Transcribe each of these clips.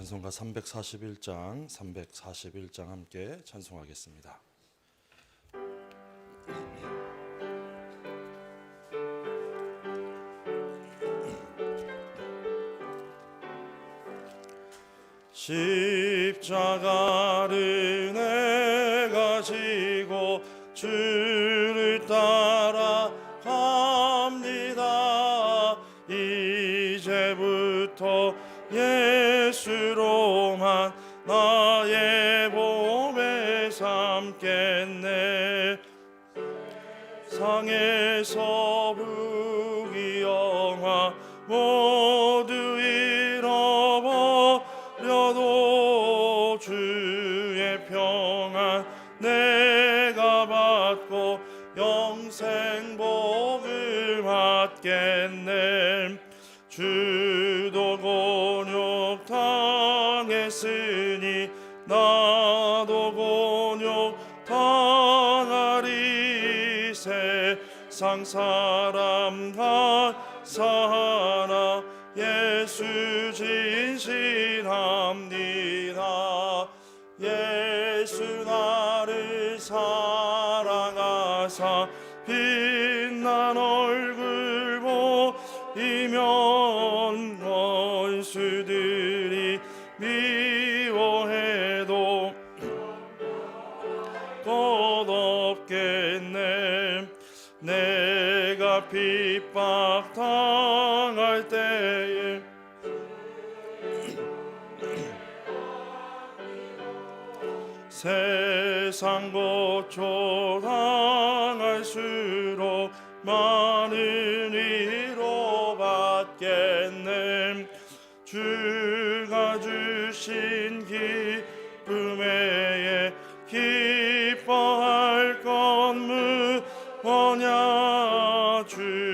찬송가 341장, 341장 함께 찬송하겠습니다. 십자가를 내 가 지고 주를 따 상에서 사람과 사나 예수 진실합니다 핍박 당할 때에 세상 고초 당할수록 많은 위로 받겠네. 주가 주신 기쁨에 기뻐할 건 뭐냐 주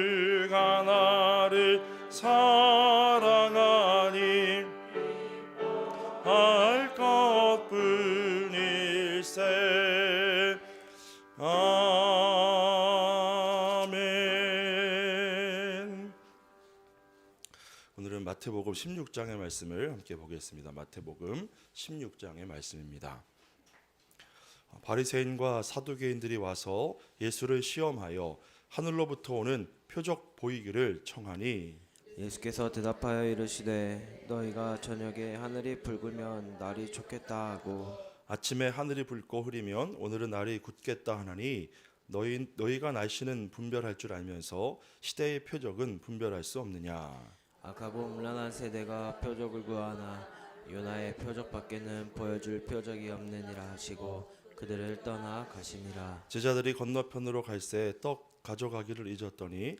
마태복음 16장의 말씀을 함께 보겠습니다. 마태복음 16장의 말씀입니다. 바리새인과 사두개인들이 와서 예수를 시험하여 하늘로부터 오는 표적 보이기를 청하니 예수께서 대답하여 이르시되 너희가 저녁에 하늘이 붉으면 날이 좋겠다 하고 아침에 하늘이 붉고 흐리면 오늘은 날이 굳겠다 하나니 너희 너희가 날씨는 분별할 줄 알면서 시대의 표적은 분별할 수 없느냐 악하고 음란한 세대가 표적을 구하나 요나의 표적밖에는 보여줄 표적이 없느니라 하시고 그들을 떠나 가시니라. 제자들이 건너편으로 갈새 떡 가져가기를 잊었더니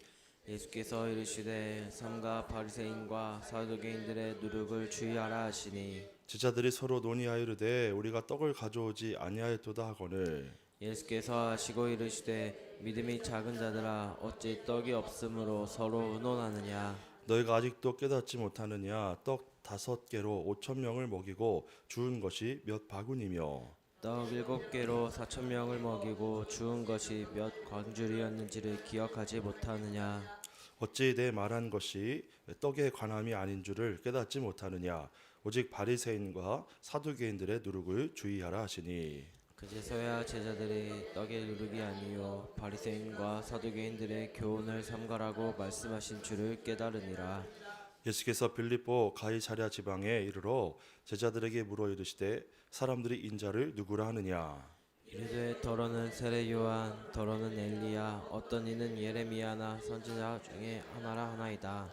예수께서 이르시되 삼가 바리새인과 사두개인들의 누룩을 주의하라 하시니. 제자들이 서로 논의하여 이르되 우리가 떡을 가져오지 아니하였도다 하거늘. 예수께서 하시고 이르시되 믿음이 작은 자들아 어찌 떡이 없으므로 서로 의논하느냐 너희가 아직도 깨닫지 못하느냐? 떡 다섯 개로 오천 명을 먹이고 주은 것이 몇 바구니며? 떡 일곱 개로 사천 명을 먹이고 주은 것이 몇 광줄이었는지를 기억하지 못하느냐? 어찌 내 말한 것이 떡의 관함이 아닌 줄을 깨닫지 못하느냐? 오직 바리새인과 사두개인들의 누룩을 주의하라 하시니 그제서야 제자들이 떡의 누룩이 아니요 바리새인과 사두개인들의 교훈을 삼가라고 말씀하신 줄을 깨달으니라. 예수께서 빌립보 가이사랴 지방에 이르러 제자들에게 물어 이르시되 사람들이 인자를 누구라 하느냐? 이르되 더러는 세례 요한 더러는 엘리야 어떤 이는 예레미야나 선지자 중에 하나라 하나이다.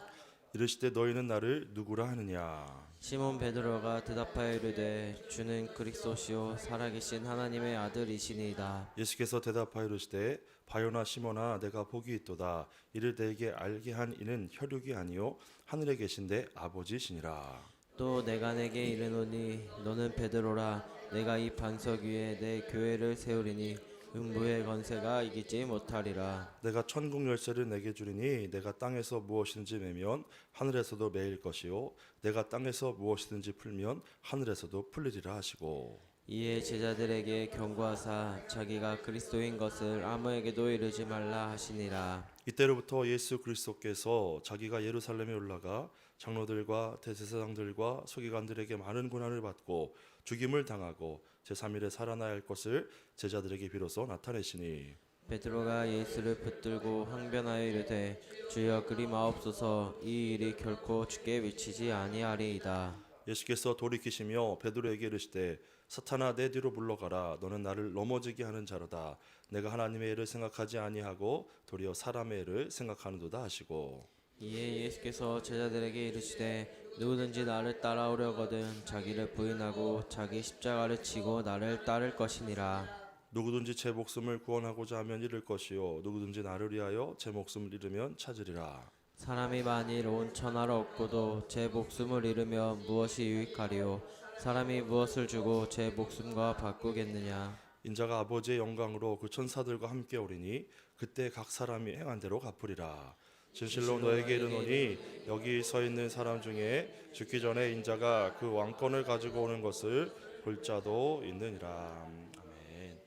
이르시되 너희는 나를 누구라 하느냐 시몬 베드로가 대답하여 이르되 주는 그리스도시요 살아계신 하나님의 아들이시니이다. 예수께서 대답하여 이르시되 바요나 시모나 내가 복이 있도다. 이를 내게 알게 한 이는 혈육이 아니요 하늘에 계신데 아버지시니라. 또 내가 내게 이르노니 너는 베드로라. 내가 이 반석 위에 내 교회를 세우리니 음부의 건세가 이기지 못하리라. 내가 천국 열쇠를 내게 주리니 내가 땅에서 무엇이든지 매면 하늘에서도 매일 것이요. 내가 땅에서 무엇이든지 풀면 하늘에서도 풀리리라 하시고. 이에 제자들에게 경고하사 자기가 그리스도인 것을 아무에게도 이르지 말라 하시니라. 이때로부터 예수 그리스도께서 자기가 예루살렘에 올라가 장로들과 대제사장들과 서기관들에게 많은 고난을 받고 죽임을 당하고 제3일에 살아나야 할 것을 제자들에게 비로소 나타내시니. 베드로가 예수를 붙들고 항변하여 이르되 주여 그리 마옵소서 이 일이 결코 주께 미치지 아니하리이다. 예수께서 돌이키시며 베드로에게 이르시되 사탄아 내 뒤로 물러가라. 너는 나를 넘어지게 하는 자로다. 내가 하나님의 일을 생각하지 아니하고 도리어 사람의 일을 생각하는도다 하시고. 이에 예수께서 제자들에게 이르시되 누구든지 나를 따라오려거든 자기를 부인하고 자기 십자가를 지고 나를 따를 것이니라. 누구든지 제 목숨을 구원하고자 하면 잃을 것이요 누구든지 나를 위하여 제 목숨을 잃으면 찾으리라 사람이 만일 온 천하를 얻고도 제 목숨을 잃으면 무엇이 유익하리요? 사람이 무엇을 주고 제 목숨과 바꾸겠느냐? 인자가 아버지의 영광으로 그 천사들과 함께 오리니 그때 각 사람이 행한 대로 갚으리라. 진실로 너에게 이르노니 여기 서 있는 사람 중에 죽기 전에 인자가 그 왕권을 가지고 오는 것을 볼 자도 있느니라. 아멘.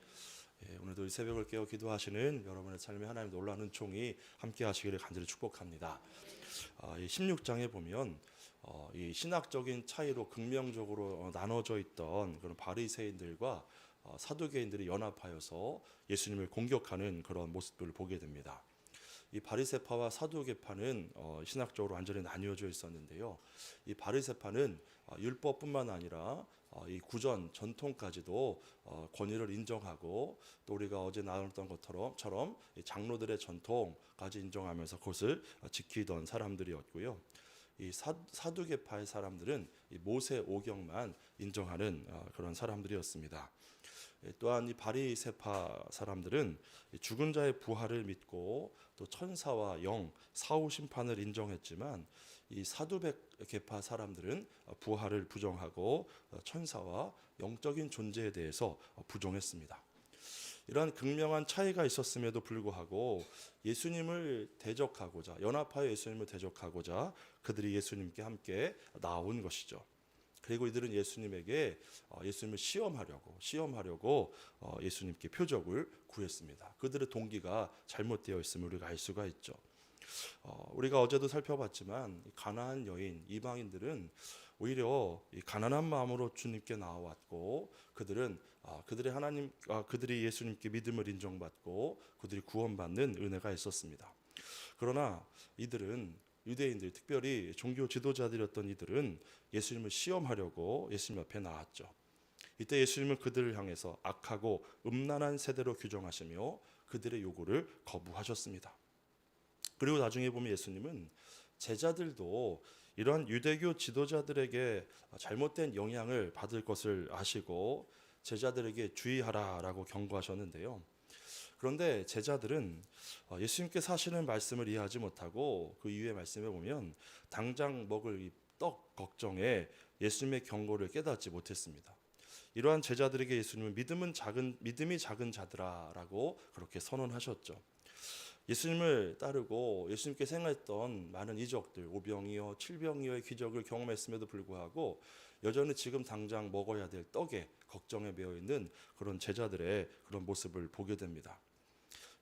예, 오늘도 이 새벽을 깨어 기도하시는 여러분의 삶에 하나님 놀라는 총이 함께 하시기를 간절히 축복합니다. 아, 이 16장에 보면 어, 이 신학적인 차이로 극명적으로 어, 나눠져 있던 그런 바리새인들과 어, 사두개인들이 연합하여서 예수님을 공격하는 그런 모습들을 보게 됩니다. 이 바리새파와 사두개파는 어, 신학적으로 완전히 나뉘어져 있었는데요. 이 바리새파는 어, 율법뿐만 아니라 어, 이 구전 전통까지도 어, 권위를 인정하고 또 우리가 어제 나눴던 것처럼 이 장로들의 전통까지 인정하면서 그것을 어, 지키던 사람들이었고요. 이 사, 사두개파의 사람들은 이 모세 오경만 인정하는 어, 그런 사람들이었습니다. 예, 또한 이 바리새파 사람들은 이 죽은 자의 부활을 믿고 또 천사와 영, 사후 심판을 인정했지만 이 사두개파 사람들은 어, 부활을 부정하고 어, 천사와 영적인 존재에 대해서 어, 부정했습니다. 이러한 극명한 차이가 있었음에도 불구하고 예수님을 대적하고자 연합하여 예수님을 대적하고자 그들이 예수님께 함께 나온 것이죠. 그리고 이들은 예수님에게 어, 예수님을 시험하려고 시험하려고 어, 예수님께 표적을 구했습니다. 그들의 동기가 잘못되어 있음을 우리가 알 수가 있죠. 어, 우리가 어제도 살펴봤지만 이 가나안 여인 이방인들은 오히려 이 가난한 마음으로 주님께 나왔고 그들은 아, 그들의 하나님 아, 그들이 예수님께 믿음을 인정받고 그들이 구원받는 은혜가 있었습니다. 그러나 이들은 유대인들 특별히 종교 지도자들이었던 이들은 예수님을 시험하려고 예수님 앞에 나왔죠. 이때 예수님은 그들을 향해서 악하고 음란한 세대로 규정하시며 그들의 요구를 거부하셨습니다. 그리고 나중에 보면 예수님은 제자들도 이러한 유대교 지도자들에게 잘못된 영향을 받을 것을 아시고 제자들에게 주의하라라고 경고하셨는데요. 그런데 제자들은 어, 예수님께서 하시는 말씀을 이해하지 못하고 그 이후의 말씀에 보면 당장 먹을 이떡 걱정에 예수님의 경고를 깨닫지 못했습니다. 이러한 제자들에게 예수님은 믿음은 작은 믿음이 작은 자들아라고 그렇게 선언하셨죠. 예수님을 따르고 예수님께 생했던 많은 이적들, 오병이어, 칠병이어의 기적을 경험했음에도 불구하고 여전히 지금 당장 먹어야 될 떡에 걱정에 매여 있는 그런 제자들의 그런 모습을 보게 됩니다.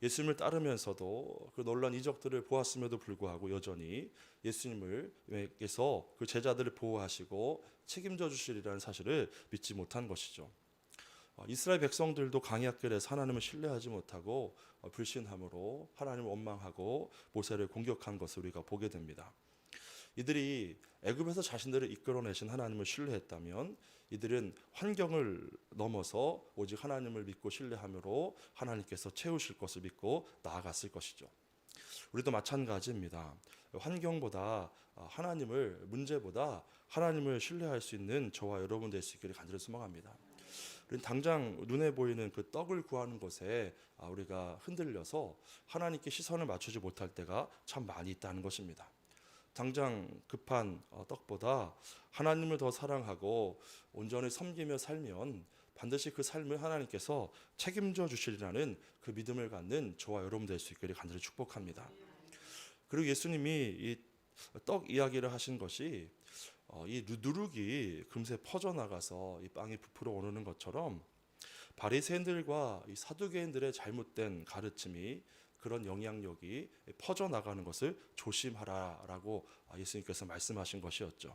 예수님을 따르면서도 그 놀란 이적들을 보았음에도 불구하고 여전히 예수님을께서 그 제자들을 보호하시고 책임져 주시리라는 사실을 믿지 못한 것이죠. 어, 이스라엘 백성들도 강약길에서 하나님을 신뢰하지 못하고 어, 불신함으로 하나님을 원망하고 모세를 공격한 것을 우리가 보게 됩니다. 이들이 애굽에서 자신들을 이끌어내신 하나님을 신뢰했다면 이들은 환경을 넘어서 오직 하나님을 믿고 신뢰함으로 하나님께서 채우실 것을 믿고 나아갔을 것이죠. 우리도 마찬가지입니다. 환경보다 어, 하나님을 문제보다 하나님을 신뢰할 수 있는 저와 여러분 될 수 있기를 간절히 소망합니다. 우리는 당장 눈에 보이는 그 떡을 구하는 것에 아, 우리가 흔들려서 하나님께 시선을 맞추지 못할 때가 참 많이 있다는 것입니다. 당장 급한 어, 떡보다 하나님을 더 사랑하고 온전히 섬기며 살면 반드시 그 삶을 하나님께서 책임져 주시리라는 그 믿음을 갖는 저와 여러분 될 수 있기를 간절히 축복합니다. 그리고 예수님이 이떡 이야기를 하신 것이 어, 이 누- 누룩이 금세 퍼져 나가서 이 빵이 부풀어 오르는 것처럼 바리새인들과 이 사두개인들의 잘못된 가르침이 그런 영향력이 퍼져 나가는 것을 조심하라라고 예수님께서 말씀하신 것이었죠.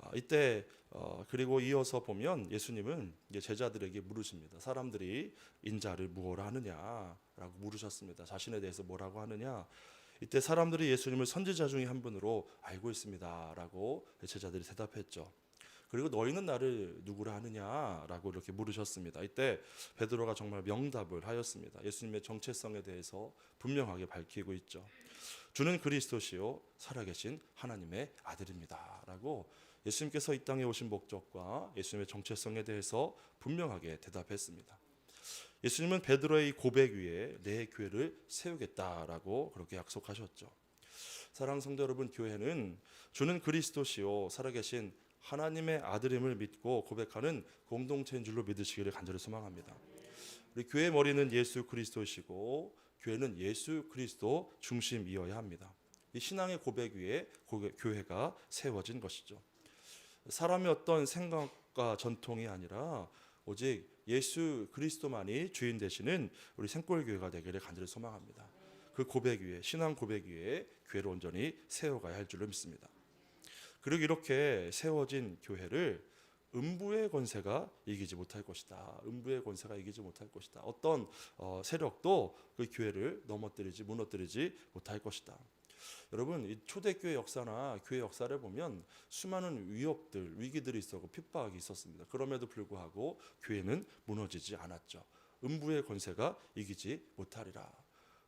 아, 이때 어, 그리고 이어서 보면 예수님은 제자들에게 물으십니다. 사람들이 인자를 무엇라 하느냐라고 물으셨습니다. 자신에 대해서 뭐라고 하느냐? 이때 사람들이 예수님을 선지자 중에 한 분으로 알고 있습니다라고 제자들이 대답했죠. 그리고 너희는 나를 누구라 하느냐라고 이렇게 물으셨습니다. 이때 베드로가 정말 명답을 하였습니다. 예수님의 정체성에 대해서 분명하게 밝히고 있죠. 주는 그리스도시요 살아계신 하나님의 아들입니다라고 예수님께서 이 땅에 오신 목적과 예수님의 정체성에 대해서 분명하게 대답했습니다. 예수님은 베드로의 이 고백 위에 내 교회를 세우겠다라고 그렇게 약속하셨죠. 사랑 성도 여러분, 교회는 주는 그리스도시요 살아계신 하나님의 아들임을 믿고 고백하는 공동체인 줄로 믿으시기를 간절히 소망합니다. 우리 교회 머리는 예수 그리스도시고 교회는 예수 그리스도 중심이어야 합니다. 이 신앙의 고백 위에 교회가 세워진 것이죠. 사람의 어떤 생각과 전통이 아니라 오직 예수 그리스도만이 주인 되시는 우리 생골 교회가 되기를 간절히 소망합니다. 그 고백 위에 신앙 고백 위에 교회를 온전히 세워가야 할 줄로 믿습니다. 그리고 이렇게 세워진 교회를 음부의 권세가 이기지 못할 것이다. 음부의 권세가 이기지 못할 것이다. 어떤 어, 세력도 그 교회를 넘어뜨리지 무너뜨리지 못할 것이다. 여러분 이 초대교회 역사나 교회 역사를 보면 수많은 위협들 위기들이 있었고 핍박이 있었습니다. 그럼에도 불구하고 교회는 무너지지 않았죠. 음부의 권세가 이기지 못하리라.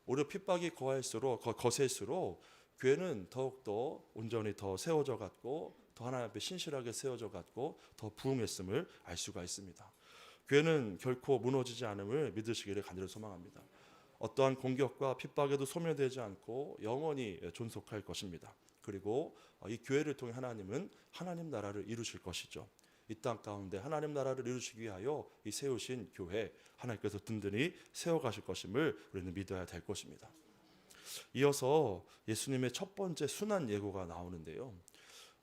오히려 핍박이 거할수록 거- 거셀수록 교회는 더욱더 온전히 더 세워져 갔고 더 하나님 앞에 신실하게 세워져 갔고 더 부흥했음을 알 수가 있습니다. 교회는 결코 무너지지 않음을 믿으시기를 간절히 소망합니다. 어떠한 공격과 핍박에도 소멸되지 않고 영원히 존속할 것입니다. 그리고 이 교회를 통해 하나님은 하나님 나라를 이루실 것이죠. 이 땅 가운데 하나님 나라를 이루시기 위하여 이 세우신 교회 하나님께서 든든히 세워 가실 것임을 우리는 믿어야 될 것입니다. 이어서 예수님의 첫 번째 순환 예고가 나오는데요.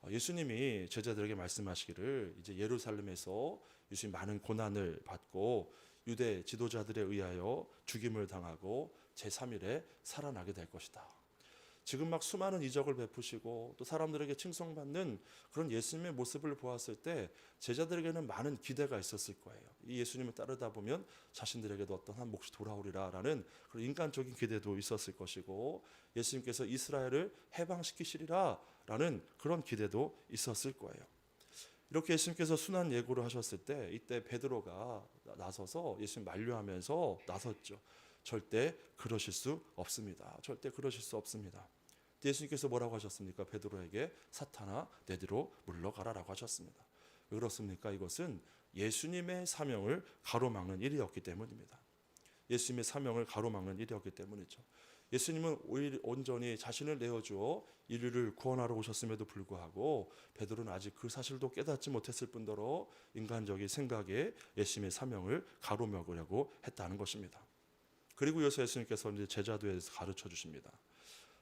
어, 예수님이 제자들에게 말씀하시기를 이제 예루살렘에서 예수님 많은 고난을 받고 유대 지도자들에 의하여 죽임을 당하고 제3일에 살아나게 될 것이다. 지금 막 수많은 이적을 베푸시고 또 사람들에게 칭송받는 그런 예수님의 모습을 보았을 때 제자들에게는 많은 기대가 있었을 거예요. 이 예수님을 따르다 보면 자신들에게도 어떤 한 몫이 돌아오리라라는 그런 인간적인 기대도 있었을 것이고 예수님께서 이스라엘을 해방시키시리라라는 그런 기대도 있었을 거예요. 이렇게 예수님께서 순한 예고를 하셨을 때 이때 베드로가 나서서 예수님 만류하면서 나섰죠. 절대 그러실 수 없습니다. 절대 그러실 수 없습니다. 예수님께서 뭐라고 하셨습니까? 베드로에게 사탄아 내 뒤로 물러가라라고 하셨습니다. 왜 그렇습니까? 이것은 예수님의 사명을 가로막는 일이었기 때문입니다. 예수님의 사명을 가로막는 일이었기 때문이죠. 예수님은 온전히 자신을 내어주어 인류를 구원하러 오셨음에도 불구하고 베드로는 아직 그 사실도 깨닫지 못했을 뿐더러 인간적인 생각에 예수님의 사명을 가로막으려고 했다는 것입니다. 그리고 이어서 예수님께서 이제 제자도에 대해서 가르쳐 주십니다.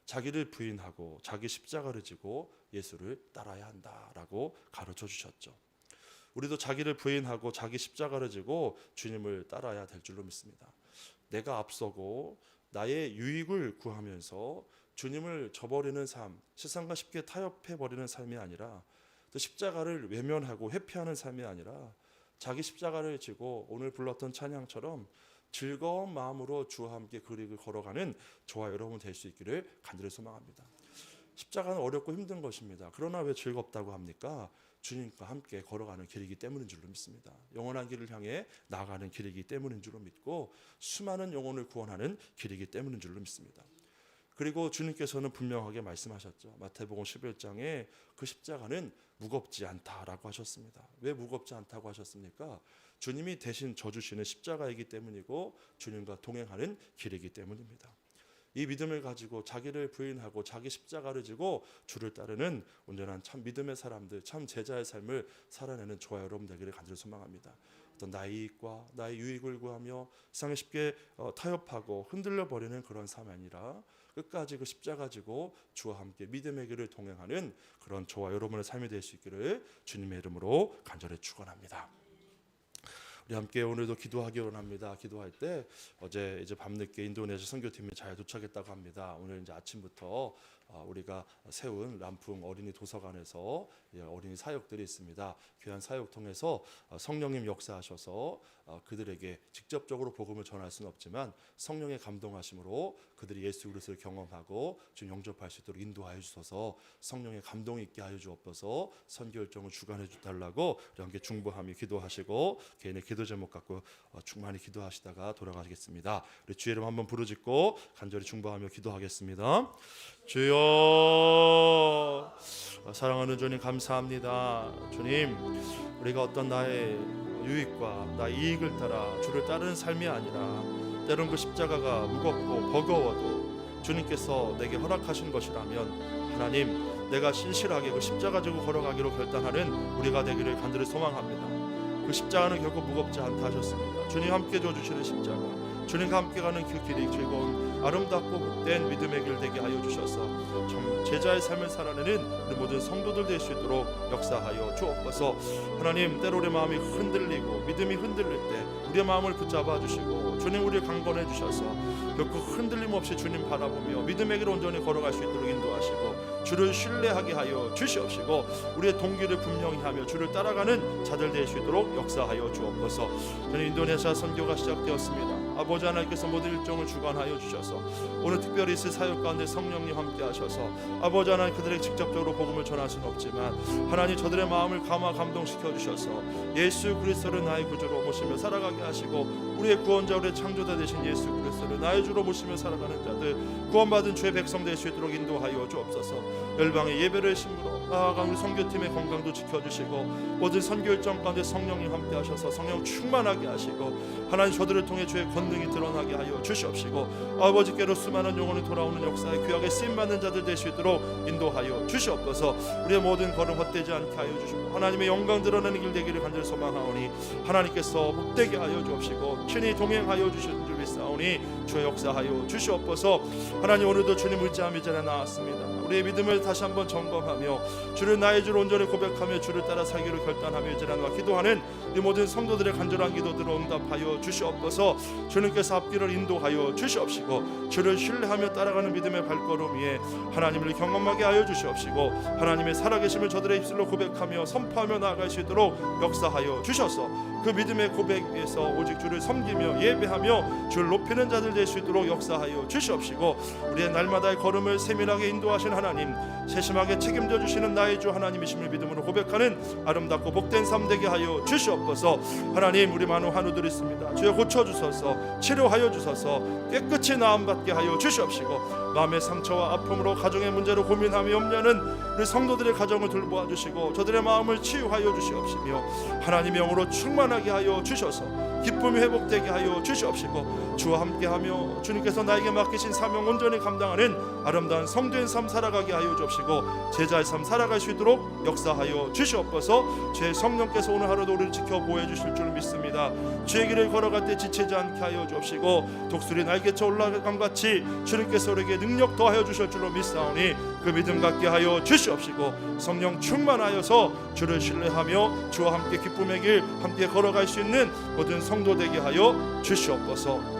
자기를 부인하고 자기 십자가를 지고 예수를 따라야 한다라고 가르쳐 주셨죠. 우리도 자기를 부인하고 자기 십자가를 지고 주님을 따라야 될 줄로 믿습니다. 내가 앞서고 나의 유익을 구하면서 주님을 저버리는 삶, 세상과 쉽게 타협해 버리는 삶이 아니라 또 십자가를 외면하고 회피하는 삶이 아니라 자기 십자가를 지고 오늘 불렀던 찬양처럼 즐거운 마음으로 주와 함께 그 길을 걸어가는 저와 여러분 될 수 있기를 간절히 소망합니다. 십자가는 어렵고 힘든 것입니다. 그러나 왜 즐겁다고 합니까? 주님과 함께 걸어가는 길이기 때문인 줄로 믿습니다. 영원한 길을 향해 나아가는 길이기 때문인 줄로 믿고 수많은 영혼을 구원하는 길이기 때문인 줄로 믿습니다. 그리고 주님께서는 분명하게 말씀하셨죠. 마태복음 11장에 그 십자가는 무겁지 않다라고 하셨습니다. 왜 무겁지 않다고 하셨습니까? 주님이 대신 져주시는 십자가이기 때문이고 주님과 동행하는 길이기 때문입니다. 이 믿음을 가지고 자기를 부인하고 자기 십자가를 지고 주를 따르는 온전한 참 믿음의 사람들, 참 제자의 삶을 살아내는 저와 여러분 되기를 간절히 소망합니다. 어떤 나의 이익과 나의 유익을 구하며 세상에 쉽게 어, 타협하고 흔들려 버리는 그런 삶이 아니라 끝까지 그 십자가 지고 주와 함께 믿음의 길을 동행하는 그런 저와 여러분의 삶이 될 수 있기를 주님의 이름으로 간절히 축원합니다. 우리 함께 오늘도 기도하기 원합니다. 기도할 때 어제 이제 밤늦게 인도네시아 선교팀이 잘 도착했다고 합니다. 오늘 이제 아침부터 아, 우리가 세운 람풍 어린이 도서관에서 예, 어린이 사역들이 있습니다. 귀한 사역 통해서 어, 성령님 역사하셔서 어, 그들에게 직접적으로 복음을 전할 수는 없지만 성령의 감동하심으로 그들이 예수 그리스도를 경험하고 주 영접할 수 있도록 인도하여 주셔서 성령의 감동이 있게 하여 주옵소서 선교 일정을 주관해 주달라고 함께 중보하며 기도하시고 개인의 기도 제목 갖고 어, 충만히 기도하시다가 돌아가시겠습니다. 우리 주 이름 한번 부르짖고 간절히 중보하며 기도하겠습니다. 주여 어, 사랑하는 주님 감사합니다. 주님 우리가 어떤 나의 유익과 나의 이익을 따라 주를 따르는 삶이 아니라 때론 그 십자가가 무겁고 버거워도 주님께서 내게 허락하신 것이라면 하나님 내가 신실하게 그 십자가 지고 걸어가기로 결단하는 우리가 되기를 간절히 소망합니다. 그 십자가는 결코 무겁지 않다 하셨습니다. 주님 함께 줘 주시는 십자가 주님과 함께 가는 그 길이 즐거운 아름답고 복된 믿음의 길 되게 하여 주셔서 정 제자의 삶을 살아내는 우리 모든 성도들 될 수 있도록 역사하여 주옵소서 하나님 때로 우리 마음이 흔들리고 믿음이 흔들릴 때 우리의 마음을 붙잡아 주시고 주님 우리를 강건해 주셔서 결코 흔들림 없이 주님 바라보며 믿음의 길을 온전히 걸어갈 수 있도록 인도하시고 주를 신뢰하게 하여 주시옵시고 우리의 동기를 분명히 하며 주를 따라가는 자들 될 수 있도록 역사하여 주옵소서. 저는 인도네시아 선교가 시작되었습니다 아버지 하나님께서 모든 일정을 주관하여 주셔서 오늘 특별히 있을 사역 가운데 성령님 함께 하셔서 아버지 하나님 그들에게 직접적으로 복음을 전할 수는 없지만 하나님 저들의 마음을 감화 감동시켜 주셔서 예수 그리스도를 나의 구주로 모시며 살아가게 하시고 우리의 구원자 우리의 창조자 되신 예수 그리스도를 나의 주로 모시며 살아가는 자들 구원받은 주의 백성 될 수 있도록 인도하여 주옵소서. 열방의 예배를 심으로 나 아가 우리 선교팀의 건강도 지켜주시고 모든 선교 일정 가운데 성령님 함께 하셔서 성령 충만하게 하시고 하나님 저들을 통해 주의 권능이 드러나게 하여 주시옵시고 아버지께로 수많은 영혼이 돌아오는 역사에 귀하게 쓰임받는 자들 될 수 있도록 인도하여 주시옵소서. 우리의 모든 걸음 헛되지 않게 하여 주시고 하나님의 영광 드러내는 길 되기를 간절히 소망하오니 하나님께서 복되게 하여 주옵시고 친히 동행하여 줄 믿사오니 주의 역사하여 주시옵소서. 하나님 오늘도 주님 의지하며 이 자리에 나왔습니다. 우리의 믿음을 다시 한번 점검하며 주를 나의 주로 온전히 고백하며 주를 따라 살기로 결단하며 이제 나와 기도하는 이 모든 성도들의 간절한 기도들을 응답하여 주시옵소서. 주님께서 앞길을 인도하여 주시옵시고 주를 신뢰하며 따라가는 믿음의 발걸음 위에 하나님을 경험하게 하여 주시옵시고 하나님의 살아계심을 저들의 입술로 고백하며 선포하며 나아갈 수 있도록 역사하여 주셔서 그 믿음의 고백 위에서 오직 주를 섬기며 예배하며 주를 높이는 자들 될 수 있도록 역사하여 주시옵시고 우리의 날마다의 걸음을 세밀하게 인도하신 하나님 세심하게 책임져 주시는 나의 주 하나님이심을 믿음으로 고백하는 아름답고 복된 삶 되게 하여 주시옵소서. 하나님 우리 많은 환우들이 있습니다. 주여 고쳐 주소서 치료하여 주소서 깨끗이 나음 받게 하여 주시옵시고 마음의 상처와 아픔으로 가정의 문제로 고민하며 염려하는 우리 성도들의 가정을 돌보아 주시고 저들의 마음을 치유하여 주시옵시며 하나님의 영으로 충만하게 하여 주셔서 기쁨이 회복되게 하여 주시옵시고 주와 함께하며 주님께서 나에게 맡기신 사명 온전히 감당하는 아름다운 성도의 삶 살아가게 하여 주옵시고 제자의 삶 살아갈 수 있도록 역사하여 주시옵소서. 주의 성령께서 오늘 하루도 우리를 지켜 보호해 주실 줄 믿습니다. 주의 길을 걸어갈 때 지치지 않게 하여 주옵시고 독수리 날개쳐 올라감 같이 주님께서 우리에게 능력 더하여 주실 줄로 믿사오니 그 믿음 갖게 하여 주시옵시고 성령 충만하여서 주를 신뢰하며 주와 함께 기쁨의 길 함께 걸어갈 수 있는 모든 성도 되게 하여 주시옵소서